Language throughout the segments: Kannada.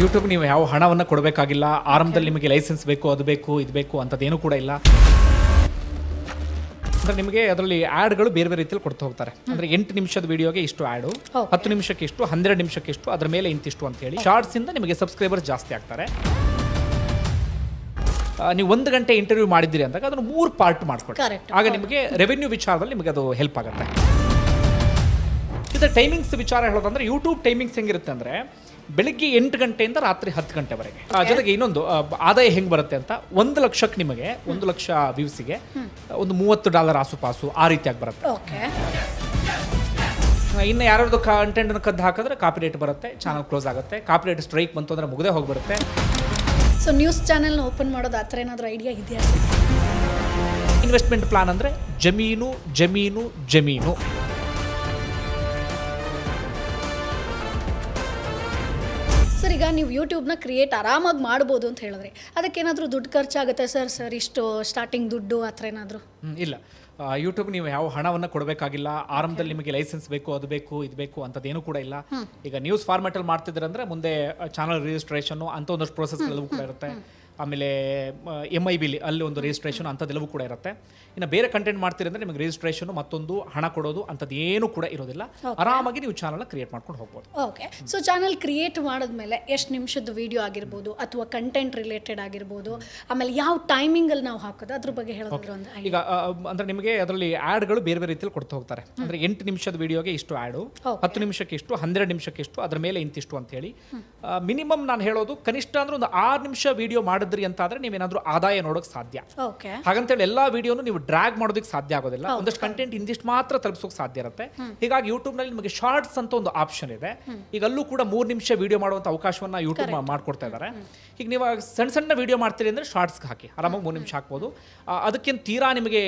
ಯೂಟ್ಯೂಬ್ ನೀವು ಯಾವ ಹಣವನ್ನು ಕೊಡಬೇಕಾಗಿಲ್ಲ ಆರಂಭದಲ್ಲಿ ನಿಮಗೆ ಲೈಸೆನ್ಸ್ ಬೇಕು ಅದು ಬೇಕು ಇದು ಬೇಕು ಅಂಥದ್ದೇನು ಕೂಡ ಇಲ್ಲ. ಅಂದ್ರೆ ನಿಮಗೆ ಅದರಲ್ಲಿ ಆ್ಯಡ್ಗಳು ಬೇರೆ ಬೇರೆ ರೀತಿಯಲ್ಲಿ ಕೊಡ್ತಾ ಹೋಗ್ತಾರೆ. ಅಂದ್ರೆ ಎಂಟು ನಿಮಿಷದ ವಿಡಿಯೋಗೆ ಇಷ್ಟು ಆ್ಯಡು. ಹತ್ತು ನಿಮಿಷಕ್ಕೆ ಇಷ್ಟು ಹನ್ನೆರಡು ನಿಮಿಷಕ್ಕೆ ಇಷ್ಟು ಅದರ ಮೇಲೆ ಇಂತಿಷ್ಟು ಅಂತ ಹೇಳಿ. ಶಾರ್ಟ್ಸ್ ಇಂದ ನಿಮಗೆ ಸಬ್ಸ್ಕ್ರೈಬರ್ಸ್ ಜಾಸ್ತಿ ಆಗ್ತಾರೆ. ಆ, ನೀವು ಒಂದು ಗಂಟೆ ಇಂಟರ್ವ್ಯೂ ಮಾಡಿದ್ದೀರಿ ಅಂದಾಗ ಅದನ್ನು ಮೂರು ಪಾರ್ಟ್ ಮಾಡ್ಕೊಳ್ಳಿ Correct. ಆಗ ನಿಮಗೆ ರೆವೆನ್ಯೂ ವಿಚಾರದಲ್ಲಿ ನಿಮಗೆ ಅದು ಹೆಲ್ಪ್ ಆಗುತ್ತೆ. ಇದು ಟೈಮಿಂಗ್ಸ್ ವಿಚಾರ ಹೇಳೋದಂದ್ರೆ ಯೂಟ್ಯೂಬ್ ಟೈಮಿಂಗ್ಸ್ ಹೆಂಗಿರುತ್ತೆ ಅಂದ್ರೆ ಬೆಳಿಗ್ಗೆ ಎಂಟು ಗಂಟೆಯಿಂದ ರಾತ್ರಿ ಹತ್ತು ಗಂಟೆವರೆಗೆ. ಆ, ಜೊತೆಗೆ ಇನ್ನೊಂದು ಆ, ಆದಾಯ ಹೆಂಗೆ ಬರುತ್ತೆ ಅಂತ ಒಂದು ಲಕ್ಷಕ್ಕೆ ನಿಮಗೆ ಒಂದು ಲಕ್ಷ ವ್ಯೂಸಿಗೆ ಒಂದು ಮೂವತ್ತು ಡಾಲರ್ ಆಸುಪಾಸು ಆ ರೀತಿಯಾಗಿ ಬರುತ್ತೆ. ಓಕೆ ಇನ್ನು ಯಾರ್ಯಾರ್ದು ಕಂಟೆಂಟ್ ಕದ್ದು ಹಾಕಿದ್ರೆ ಕಾಪಿ ರೇಟ್ ಬರುತ್ತೆ ಚಾನಲ್ ಕ್ಲೋಸ್ ಆಗುತ್ತೆ. ಕಾಪಿ ರೇಟ್ ಸ್ಟ್ರೈಕ್ ಬಂತು ಅಂದ್ರೆ ಮುಗದೆ ಹೋಗ್ಬಿಡುತ್ತೆ. ಸೊ ನ್ಯೂಸ್ ಚಾನೆಲ್ನ ಓಪನ್ ಮಾಡೋದು ಆ ಥರ ಏನಾದರೂ ಐಡಿಯಾ ಇದೆಯಾ? ಇನ್ವೆಸ್ಟ್ಮೆಂಟ್ ಪ್ಲಾನ್ ಅಂದ್ರೆ ಜಮೀನು ಜಮೀನು ಜಮೀನು. ಈಗ ನೀವು ಯೂಟ್ಯೂಬ್ನ ಕ್ರಿಯೇಟ್ ಆರಾಮಾಗಿ ಮಾಡ್ಬೋದು ಅಂತ ಹೇಳಿದ್ರೆ ಅದಕ್ಕೇನಾದರೂ ದುಡ್ಡು ಖರ್ಚಾಗುತ್ತೆ ಸರ್? ಸರ್ ಇಷ್ಟು ಸ್ಟಾರ್ಟಿಂಗ್ ದುಡ್ಡು ಆ ಥರ ಏನಾದರೂ? ಇಲ್ಲ. ಯೂಟ್ಯೂಬ್ ನೀವು ಯಾವ ಹಣವನ್ನು ಕೊಡಬೇಕಾಗಿಲ್ಲ. ಆರಂಭದಲ್ಲಿ ನಿಮಗೆ ಲೈಸೆನ್ಸ್ ಬೇಕು ಅದು ಬೇಕು ಇದು ಬೇಕು ಅಂಥದ್ದೇನು ಕೂಡ ಇಲ್ಲ. ಈಗ ನ್ಯೂಸ್ ಫಾರ್ಮ್ಯಾಟಲ್ಲಿ ಮಾಡ್ತಿದ್ರೆ ಅಂದ್ರೆ ಮುಂದೆ ಚಾನಲ್ ರಿಜಿಸ್ಟ್ರೇಷನ್ ಅಂತ ಒಂದಷ್ಟು ಪ್ರೋಸೆಸ್ಗಳು ಕೂಡ ಇರುತ್ತೆ. ಆಮೇಲೆ ಎಂ ಐ ಬಿಲಿ ಅಲ್ಲಿ ಒಂದು ರಿಜಿಸ್ಟ್ರೇಷನ್ ಅಂಥದ್ದೆಲ್ಲವೂ ಕೂಡ ಇರುತ್ತೆ. ಇನ್ನು ಬೇರೆ ಕಂಟೆಂಟ್ ಮಾಡ್ತೀರಿ ಅಂದರೆ ನಿಮಗೆ ರಿಜಿಸ್ಟ್ರೇಷನ್ ಮತ್ತೊಂದು ಹಣ ಕೊಡೋದು ಅಂಥದ್ದು ಏನು ಕೂಡ ಇರೋದಿಲ್ಲ. ಆರಾಮಾಗಿ ನೀವು ಚಾನಲ್ನ ಕ್ರಿಯೇಟ್ ಮಾಡ್ಕೊಂಡು ಹೋಗ್ಬೋದು. ಓಕೆ ಸೊ ಚಾನಲ್ ಕ್ರಿಯೇಟ್ ಮಾಡಿದ್ಮೇಲೆ ಎಷ್ಟು ನಿಮಿಷದ ವಿಡಿಯೋ ಆಗಿರ್ಬೋದು ಅಥವಾ ಕಂಟೆಂಟ್ ರಿಲೇಟೆಡ್ ಆಗಿರ್ಬೋದು ಆಮೇಲೆ ಯಾವ ಟೈಮಿಂಗಲ್ಲಿ ನಾವು ಹಾಕೋದು ಅದ್ರ ಬಗ್ಗೆ ಹೇಳೋದು ಒಂದು ಈಗ ಅಂದರೆ ನಿಮಗೆ ಅದರಲ್ಲಿ ಆ್ಯಡ್ಗಳು ಬೇರೆ ಬೇರೆ ರೀತಿಯಲ್ಲಿ ಕೊಡ್ತಾ ಹೋಗ್ತಾರೆ. ಅಂದ್ರೆ ಎಂಟು ನಿಮಿಷದ ವಿಡಿಯೋಗೆ ಇಷ್ಟು ಆ್ಯಡು. ಹತ್ತು ನಿಮಿಷಕ್ಕೆ ಇಷ್ಟು ಹನ್ನೆರಡು ನಿಮಿಷಕ್ಕೆ ಇಷ್ಟು ಅದ್ರ ಮೇಲೆ ಇಂತಿಷ್ಟು ಅಂತ ಹೇಳಿ. ಮಿನಿಮಮ್ ನಾನು ಹೇಳೋದು ಕನಿಷ್ಠ ಅಂದ್ರೆ ಒಂದು ಆರು ನಿಮಿಷ ವಿಡಿಯೋ ಮಾಡಿದ್ರಿ ಅಂತ ಆದ್ರೆ ನೀವೇನಾದ್ರೂ ಆದಾಯ ನೋಡೋಕೆ ಸಾಧ್ಯ. ಓಕೆ. ಹಾಗಂತೇಳಿ ಎಲ್ಲಾ ವಿಡಿಯೋನು ನೀವು ಡ್ರ್ಯಾಗ್ ಮಾಡೋದಕ್ಕೆ ಸಾಧ್ಯ ಆಗೋದಿಲ್ಲ. ಒಂದಷ್ಟು ಕಂಟೆಂಟ್ ಇಂದಿಷ್ಟು ಮಾತ್ರ ತಲುಪಿಸೋಕೆ ಸಾಧ್ಯ ಇರುತ್ತೆ. ಹೀಗಾಗಿ ಯೂಟ್ಯೂಬ್ನಲ್ಲಿ ನಿಮಗೆ ಶಾರ್ಟ್ಸ್ ಅಂತ ಒಂದು ಆಪ್ಷನ್ ಇದೆ. ಈಗ ಅಲ್ಲೂ ಕೂಡ ಮೂರು ನಿಮಿಷ ವಿಡಿಯೋ ಮಾಡುವಂತ ಅವಕಾಶವನ್ನ ಯೂಟ್ಯೂಬ್ ಮಾಡ್ಕೊಡ್ತಾ ಇದ್ದಾರೆ ಈಗ ನೀವು ಸಣ್ಣ ಸಣ್ಣ ವಿಡಿಯೋ ಮಾಡ್ತೀರಿ ಅಂದ್ರೆ ಶಾರ್ಟ್ಸ್ಗೆ ಹಾಕಿ. ಆರಾಮಾಗಿ ಮೂರು ನಿಮಿಷ ಹಾಕ್ಬೋದು. ಅದಕ್ಕಿಂತ ತೀರಾ ನಿಮಗೆ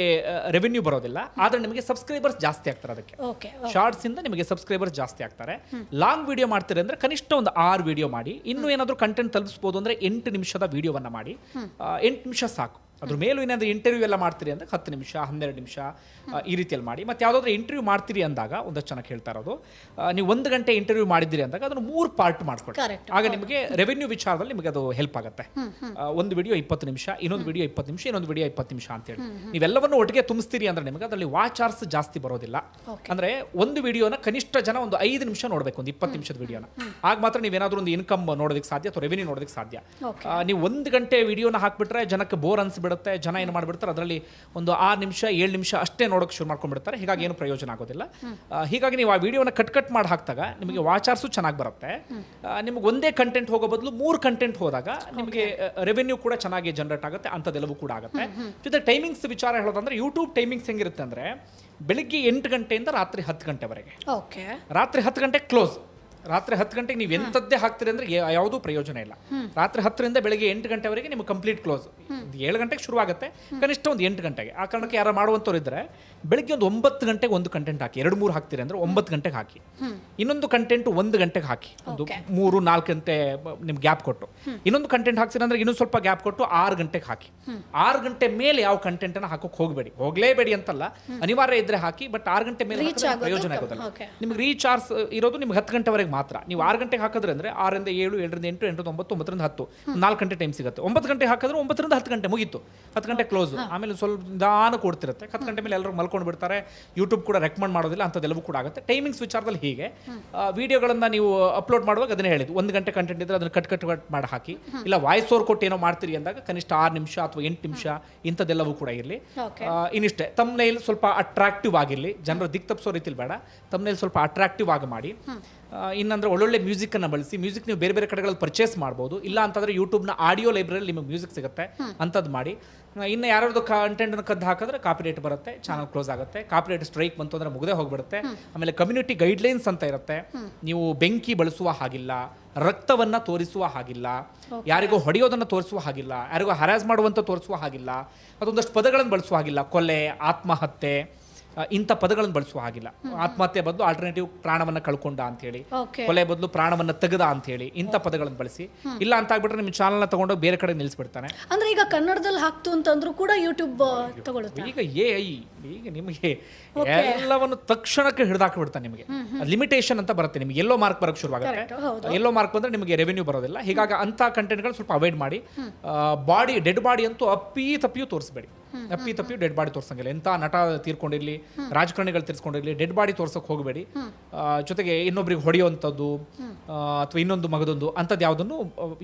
ರೆವೆನ್ಯೂ ಬರೋದಿಲ್ಲ. ಆದ್ರೆ ನಿಮಗೆ ಸಬ್ಸ್ಕ್ರೈಬರ್ಸ್ ಜಾಸ್ತಿ ಆಗ್ತಾರೆ ಅದಕ್ಕೆ. ಓಕೆ ಶಾರ್ಟ್ಸಿಂದ ನಿಮಗೆ ಸಬ್ಸ್ಕ್ರೈಬರ್ಸ್ ಜಾಸ್ತಿ ಆಗ್ತಾರೆ. ಲಾಂಗ್ ವೀಡಿಯೋ ಮಾಡ್ತೀರಿ ಅಂದ್ರೆ ಕನಿಷ್ಠ ಒಂದು ಆರು ವಿಡಿಯೋ ಮಾಡಿ. ಇನ್ನೂ ಏನಾದರೂ ಕಂಟೆಂಟ್ ತಲುಪಿಸ್ಬೋದು ಅಂದ್ರೆ ಎಂಟು ನಿಮಿಷದ ವಿಡಿಯೋವನ್ನ ಮಾಡಿ. ಎಂಟು ನಿಮಿಷ ಸಾಕು. ಅದ್ರ ಮೇಲೂ ಏನಾದರೂ ಇಂಟರ್ವ್ಯೂ ಎಲ್ಲ ಮಾಡ್ತೀರಿ ಅಂದ್ರೆ ಹತ್ತು ನಿಮಿಷ ಹನ್ನೆರಡು ನಿಮಿಷ ಈ ರೀತಿಯಲ್ಲಿ ಮಾಡಿ. ಮತ್ತೆ ಯಾವುದಾದ್ರೂ ಇಂಟರ್ವ್ಯೂ ಮಾಡ್ತೀರಿ ಅಂದಾಗ ಒಂದಷ್ಟು ಜನಕ್ಕೆ ಹೇಳ್ತಾ ಇರೋದು ನೀವು ಒಂದು ಗಂಟೆ ಇಂಟರ್ವ್ಯೂ ಮಾಡಿದ್ದೀರಿ ಅಂದಾಗ ಅದನ್ನು ಮೂರು ಪಾರ್ಟ್ ಮಾಡ್ಕೊಳ್ಳಿ. ಆಗ ನಿಮಗೆ ರೆವೆನ್ಯೂ ವಿಚಾರದಲ್ಲಿ ನಿಮಗೆ ಅದು ಹೆಲ್ಪ್ ಆಗುತ್ತೆ. ಒಂದು ವಿಡಿಯೋ ಇಪ್ಪತ್ತು ನಿಮಿಷ ಇನ್ನೊಂದು ವಿಡಿಯೋ ಇಪ್ಪತ್ತು ನಿಮಿಷ ಇನ್ನೊಂದು ವಿಡಿಯೋ ಇಪ್ಪತ್ತು ನಿಮಿಷ ಅಂತೇಳಿ ನೀವೆಲ್ಲವನ್ನು ಒಟ್ಟಿಗೆ ತುಂಬಿಸ್ತೀರಿ ಅಂದ್ರೆ ನಿಮಗೆ ಅದರಲ್ಲಿ ವಾಚಾರ್ಸ್ ಜಾಸ್ತಿ ಬರೋದಿಲ್ಲ. ಅಂದ್ರೆ ಒಂದು ವಿಡಿಯೋನ ಕನಿಷ್ಠ ಜನ ಒಂದು ಐದು ನಿಮಿಷ ನೋಡಬೇಕು ಒಂದು ಇಪ್ಪತ್ತು ನಿಮಿಷದ ವಿಡಿಯೋನ ಆಗ ಮಾತ್ರ ನೀವೇನಾದ್ರೂ ಒಂದು ಇನ್ಕಮ್ ನೋಡೋದಕ್ಕೆ ಸಾಧ್ಯ ಅಥವಾ ರೆವೆನ್ಯೂ ನೋಡೋದಕ್ಕೆ ಸಾಧ್ಯ. ನೀವು ಒಂದು ಗಂಟೆ ವಿಡಿಯೋನ ಹಾಕ್ಬಿಟ್ರೆ ಜನಕ್ಕೆ ಬೋರ್ ಅನ್ಸ್ಬಿಡುತ್ತೆ ಜನ ಏನು ಮಾಡಿಬಿಡ್ತಾರೆ ಅದರಲ್ಲಿ ಒಂದು ಆರು ನಿಮಿಷ ಏಳು ನಿಮಿಷ ಅಷ್ಟೇ ನೋಡೋಕೆ ಶುರು ಮಾಡ್ಕೊಂಡ್ಬಿಡ್ತಾರೆ. ಹೀಗಾಗಿ ಏನು ಪ್ರಯೋಜನ ಆಗೋದಿಲ್ಲ. ಹೀಗಾಗಿ ನೀವು ಆ ವಿಡಿಯೋನ ಕಟ್ ಕಟ್ ಮಾಡಿ ಹಾಕಿದಾಗ ನಿಮಗೆ ವಾಚಾರ್ಸು ಚೆನ್ನಾಗಿ ಬರುತ್ತೆ. ನಿಮಗೆ ಒಂದೇ ಕಂಟೆಂಟ್ ಹೋಗೋ ಬದಲು ಮೂರು ಕಂಟೆಂಟ್ ಹೋದಾಗ ನಿಮಗೆ ರೆವೆನ್ಯೂ ಕೂಡ ಚೆನ್ನಾಗಿ ಜನರೇಟ್ ಆಗುತ್ತೆ ಅಂಥದ್ದೆಲ್ಲವೂ ಕೂಡ ಆಗುತ್ತೆ. ಜೊತೆ ಟೈಮಿಂಗ್ಸ್ ವಿಚಾರ ಹೇಳೋದಂದ್ರೆ ಯೂಟ್ಯೂಬ್ ಟೈಮಿಂಗ್ಸ್ ಹೆಂಗಿರುತ್ತೆ ಅಂದ್ರೆ ಬೆಳಿಗ್ಗೆ ಎಂಟು ಗಂಟೆಯಿಂದ ರಾತ್ರಿ ಹತ್ತು ಗಂಟೆವರೆಗೆ. ಓಕೆ ರಾತ್ರಿ ಹತ್ತು ಗಂಟೆ ಕ್ಲೋಸ್ ರಾತ್ರಿ ಹತ್ತು ಗಂಟೆಗೆ ನೀವು ಎಂಥದ್ದೇ ಹಾಕ್ತೀರಿ ಅಂದ್ರೆ ಯಾ- ಯಾವುದೂ ಪ್ರಯೋಜನ ಇಲ್ಲ. ರಾತ್ರಿ ಹತ್ತರಿಂದ ಬೆಳಿಗ್ಗೆ ಎಂಟು ಗಂಟೆವರೆಗೆ ನಿಮ್ಗೆ ಕಂಪ್ಲೀಟ್ ಕ್ಲೋಸ್ ಏಳು ಗಂಟೆಗೆ ಶುರು ಆಗುತ್ತೆ ಕನಿಷ್ಠ ಒಂದು ಎಂಟು ಗಂಟೆಗೆ. ಆ ಕಾರಣಕ್ಕೆ ಯಾರು ಮಾಡುವಂಥವ್ರು ಇದ್ರೆ ಬೆಳಿಗ್ಗೆ ಒಂದು ಒಂಬತ್ತು ಗಂಟೆಗೆ ಒಂದು ಕಂಟೆಂಟ್ ಹಾಕಿ ಎರಡು ಮೂರು ಹಾಕ್ತೀರಿ ಅಂದ್ರೆ ಒಂಬತ್ತು ಗಂಟೆಗೆ ಹಾಕಿ. ಇನ್ನೊಂದು ಕಂಟೆಂಟ್ ಒಂದು ಗಂಟೆಗೆ ಹಾಕಿ. ಒಂದು. ಮೂರು ನಾಲ್ಕು ಗಂಟೆ ನಿಮ್ಗೆ ಗ್ಯಾಪ್ ಕೊಟ್ಟು. ಇನ್ನೊಂದು ಕಂಟೆಂಟ್ ಹಾಕ್ತೀರಿ ಅಂದ್ರೆ ಇನ್ನೊಂದು ಸ್ವಲ್ಪ ಗ್ಯಾಪ್ ಕೊಟ್ಟು ಆರು ಗಂಟೆಗೆ ಹಾಕಿ. ಆರು ಗಂಟೆ ಮೇಲೆ ಯಾವ ಕಂಟೆಂಟ್ ಅನ್ನ ಹಾಕೋಕೆ ಹೋಗಬೇಡಿ. ಹೋಗಲೇಬೇಡಿ ಅಂತಲ್ಲ. ಅನಿವಾರ್ಯ ಇದ್ರೆ ಹಾಕಿ ಬಟ್ ಆರು ಗಂಟೆ ಮೇಲೆ ಹಾಕಿದ್ರೆ ಪ್ರಯೋಜನ. ಆಗೋದಿಲ್ಲ. ನಿಮ್ಗೆ ರೀಚಾರ್ಜ್ ಇರೋದು ನಿಮ್ಗೆ ಹತ್ತು ಗಂಟೆವರೆಗೆ ಮಾತ್ರ. ನೀವು ಆರು ಗಂಟೆಗೆ ಹಾಕಿದ್ರೆ ಅಂದ್ರೆ ಆರರಿಂದ ಏಳು ಏಳರಿಂದ ಎಂಟು ಎಂಟರಿಂದ ಒಂಬತ್ತು ಒಂಬತ್ತರಿಂದ ಹತ್ತು. ನಾಲ್ಕು ಗಂಟೆ ಟೈಮ್ ಸಿಗುತ್ತೆ. ಒಂಬತ್ತು ಗಂಟೆ ಹಾಕಿದ್ರೆ ಒಂಬತ್ತರಿಂದ ಹತ್ತು ಗಂಟೆ ಮುಗೀತು. ಹತ್ತು ಗಂಟೆ ಕ್ಲೋಸ್ ಆಮೇಲೆ ಸ್ವಲ್ಪ ನಿಧಾನ ಕೊಡ್ತಿರುತ್ತೆ. ಹತ್ತು ಗಂಟೆ ಮೇಲೆ ಎಲ್ಲರೂ ಮಲ್ಕೊಂಡು ಬಿಡ್ತಾರೆ. ಯೂಟ್ಯೂಬ್ ಕೂಡ ರೆಕಮೆಂಡ್ ಮಾಡೋದಿಲ್ಲ ಅಂಥದ್ದೆಲ್ಲವೂ ಕೂಡ ಆಗುತ್ತೆ. ಟೈಮಿಂಗ್ಸ್ ವಿಚಾರದಲ್ಲಿ ಹೀಗೆ. ವಿಡಿಯೋಗಳನ್ನ ನೀವು ಅಪ್ಲೋಡ್ ಮಾಡುವಾಗ ಅದನ್ನೇ ಹೇಳಿದ್ದು. ಒಂದು ಗಂಟೆ ಕಂಟೆಂಟ್ ಇದ್ದರೆ ಅದನ್ನ ಕಟ್ ಕಟ್ ಕಟ್ ಮಾಡಿ ಹಾಕಿ. ಇಲ್ಲ ವಾಯ್ಸ್ ಓವರ್ ಕೊಟ್ಟು ಏನೋ ಮಾಡ್ತೀರಿ ಅಂದಾಗ ಕನಿಷ್ಠ ಆರು ನಿಮಿಷ ಅಥವಾ ಎಂಟು ನಿಮಿಷ ಇಂಥದ್ದೆಲ್ಲವೂ ಕೂಡ ಇರಲಿ. ಇನ್ನಿಷ್ಟೇ ತಮ್ಮನೇಲಿ ಸ್ವಲ್ಪ ಅಟ್ರಾಕ್ಟಿವ್ ಆಗಿರಲಿ. ಜನರು ದಿಕ್ ತಪ್ಪಿಸೋ ರೀತಿಲಿ ಬೇಡ. ತಮ್ಮನೇಲಿ ಸ್ವಲ್ಪ ಅಟ್ರಾಕ್ಟಿವ್ ಆಗಿ ಮಾಡಿ. ಇನ್ನಂದ್ರೆ ಒಳ್ಳೊಳ್ಳೆ ಮ್ಯೂಸಿಕನ್ನು ಬಳಸಿ ಮ್ಯೂಸಿಕ್ ನೀವು ಬೇರೆ ಬೇರೆ ಕಡೆಗಳಲ್ಲಿ ಪರ್ಚೇಸ್ ಮಾಡ್ಬೋದು. ಇಲ್ಲ ಅಂತಂದ್ರೆ ಯೂಟ್ಯೂಬ್ನ ಆಡಿಯೋ ಲೈಬ್ರರಿ ನಿಮಗೆ ಮ್ಯೂಸಿಕ್ ಸಿಗುತ್ತೆ. ಅಂಥದ್ದು ಮಾಡಿ. ಇನ್ನು ಯಾರ್ಯಾರ್ದು ಕಂಟೆಂಟ್ನ ಕದ್ದು ಹಾಕಿದ್ರೆ ಕಾಪಿರೇಟ್ ಬರುತ್ತೆ ಚಾನಲ್ ಕ್ಲೋಸ್ ಆಗುತ್ತೆ. ಕಾಪಿರೇಟ್ ಸ್ಟ್ರೈಕ್ ಬಂತು ಅಂದ್ರೆ ಮುಗದೆ ಹೋಗ್ಬಿಡುತ್ತೆ. ಆಮೇಲೆ ಕಮ್ಯುನಿಟಿ ಗೈಡ್ಲೈನ್ಸ್ ಅಂತ ಇರುತ್ತೆ. ನೀವು ಬೆಂಕಿ ಬಳಸುವ ಹಾಗಿಲ್ಲ ರಕ್ತವನ್ನು ತೋರಿಸುವ ಹಾಗಿಲ್ಲ ಯಾರಿಗೂ ಹೊಡೆಯೋದನ್ನ ತೋರಿಸುವ ಹಾಗಿಲ್ಲ ಯಾರಿಗೂ ಹರಾಜ್ ಮಾಡುವಂತ ತೋರಿಸುವ ಹಾಗಿಲ್ಲ ಅದೊಂದಷ್ಟು ಪದಗಳನ್ನು ಬಳಸುವ ಹಾಗಿಲ್ಲ ಕೊಲೆ ಆತ್ಮಹತ್ಯೆ ಇಂಥ ಪದಗಳನ್ನು ಬಳಸುವ ಹಾಗಿಲ್ಲ. ಆತ್ಮಹತ್ಯೆ ಬದಲು ಆಲ್ಟರ್ನೇಟಿವ್ ಪ್ರಾಣವನ್ನ ಕಳ್ಕೊಂಡ ಅಂತ ಹೇಳಿ ಕೊಲೆ ಬದಲು ಪ್ರಾಣವನ್ನ ತೆಗೆದ ಅಂತ ಹೇಳಿ ಇಂಥ ಪದಗಳನ್ನು ಬಳಸಿ. ಇಲ್ಲ ಅಂತ ಆಗ್ಬಿಟ್ರೆ ನಿಮ್ಮ ಚಾನಲ್ನ ತಗೊಂಡೋಗಿ ಬೇರೆ ಕಡೆ ನಿಲ್ಲಿಸ್ಬಿಡ್ತಾನೆ. ಅಂದ್ರೆ ಈಗ ಕನ್ನಡದಲ್ಲಿ ಹಾಕ್ತು ಅಂತಂದ್ರೂ ಕೂಡ ಯೂಟ್ಯೂಬ್ ತಗೊಳ್ಳುತ್ತೆ ಈಗ ಎ ಐ ಈಗ ನಿಮಗೆ ಎಲ್ಲವನ್ನು ತಕ್ಷಣಕ್ಕೆ ಹಿಡಿದಾಕ್ಬಿಡ್ತಾನೆ ನಿಮಗೆ? ಲಿಮಿಟೇಷನ್ ಅಂತ ಬರುತ್ತೆ ನಿಮಗೆ. ಎಲ್ಲೋ ಮಾರ್ಕ್ ಬರಕ್ಕೆ ಶುರುವಾಗುತ್ತೆ. ಎಲ್ಲೋ ಮಾರ್ಕ್ ಬಂದ್ರೆ ನಿಮಗೆ ರೆವೆನ್ಯೂ ಬರೋದಿಲ್ಲ. ಹೀಗಾಗಿ ಅಂತ ಕಂಟೆಂಟ್ಗಳು ಸ್ವಲ್ಪ ಅವಾಯ್ಡ್ ಮಾಡಿ. ಬಾಡಿ ಡೆಡ್ ಬಾಡಿ ಅಂತೂ ಅಪ್ಪಿ ತಪ್ಪಿಯೂ ತೋರಿಸ್ಬೇಡಿ. ಅಪ್ಪಿ ತಪ್ಪಿ ಡೆಡ್ ಬಾಡಿ ತೋರ್ಸಂಗಿಲ್ಲ. ಎಂಥ ನಟ ತೀರ್ಕೊಂಡಿರ್ಲಿ ರಾಜಕಾರಣಿಗಳು ತೀರ್ಸ್ಕೊಂಡಿರ್ಲಿ ಡೆಡ್ ಬಾಡಿ ತೋರ್ಸೋಕೆ ಹೋಗಬೇಡಿ. ಜೊತೆಗೆ ಇನ್ನೊಬ್ರಿಗೆ ಹೊಡೆಯುವಂಥದ್ದು ಅಥವಾ ಇನ್ನೊಂದು ಮಗದೊಂದು ಅಂಥದ್ದು ಯಾವುದನ್ನು